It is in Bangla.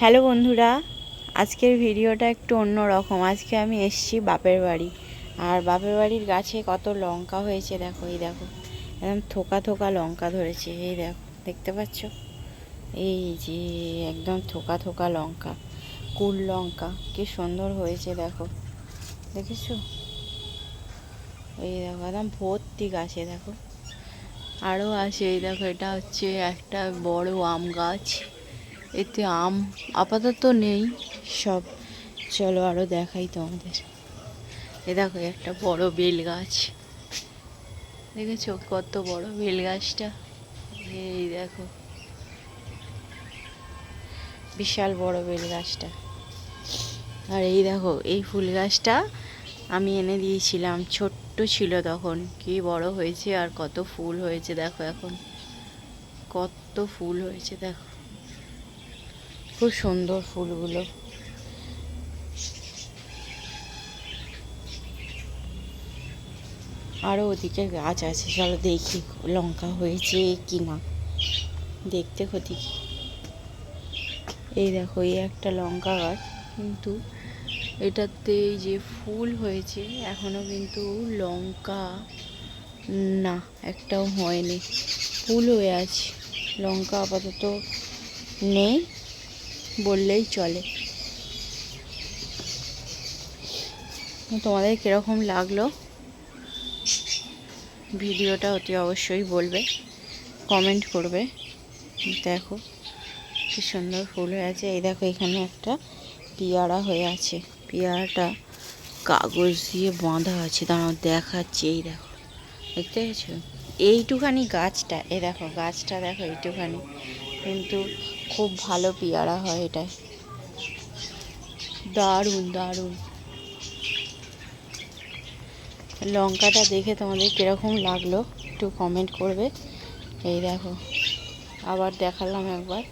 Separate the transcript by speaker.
Speaker 1: হ্যালো বন্ধুরা, আজকের ভিডিওটা একটু অন্য রকম আজকে আমি এসছি বাপের বাড়ি। আর বাপের বাড়ির গাছে কত লঙ্কা হয়েছে দেখো, এই দেখো। একদম থোকা থোকা লঙ্কা ধরেছে, এই দেখো, দেখতে পাচ্ছ? এই যে একদম থোকা থোকা লঙ্কা, কুল লঙ্কা, কি সুন্দর হয়েছে দেখো। দেখেছ? এই দেখো, একদম ভর্তি গাছে দেখো। আরও আছে, এই দেখো, এটা হচ্ছে একটা বড় আম গাছ। এতে আম আপাতত নেই, সব। চলো আরও দেখাই তোমাদের। এ দেখো একটা বড় বেল গাছ দেখেছ কত বড় বেল গাছটা এই দেখো। বিশাল বড় বেল গাছটা আর এই দেখো, এই ফুল গাছটা আমি এনে দিয়েছিলাম। ছোট্ট ছিল তখন। কি বড় হয়েছে আর কত ফুল হয়েছে দেখো এখন। কত ফুল হয়েছে দেখো। খুব সুন্দর ফুলগুলো। আরও ওদিকে গাছ আছে, চলো দেখি লঙ্কা হয়েছে কি না দেখতে ক্ষতি কি এই দেখো, এই একটা লঙ্কা গাছ, কিন্তু এটাতে যে ফুল হয়েছে, এখনও কিন্তু লঙ্কা না, একটাও হয়নি। ফুল হয়ে আছে, লঙ্কা আপাতত নেই। বললেই চলে। তোমাদের কীরকম লাগল? ভিডিওটা অতি অবশ্যই বলবে কমেন্ট করবে। দেখো, কি সুন্দর ফুল হয়ে আছে। এই দেখো, এখানে একটা পেয়ারা হয়ে আছে। পেয়ারাটা কাগজ দিয়ে বাঁধা আছে। দাঁড়াও, দেখাচ্ছি। এই দেখো, দেখতে পেয়েছ? এইটুখানি গাছটা এ দেখো, গাছটা দেখো, এইটুখানি। কিন্তু খুব ভালো পেয়ারা হয় এটায়। দারুণ দারুণ। লঙ্কাটা দেখে তোমাদের কীরকম লাগল একটু কমেন্ট করবে। এই দেখো, আবার দেখালাম একবার।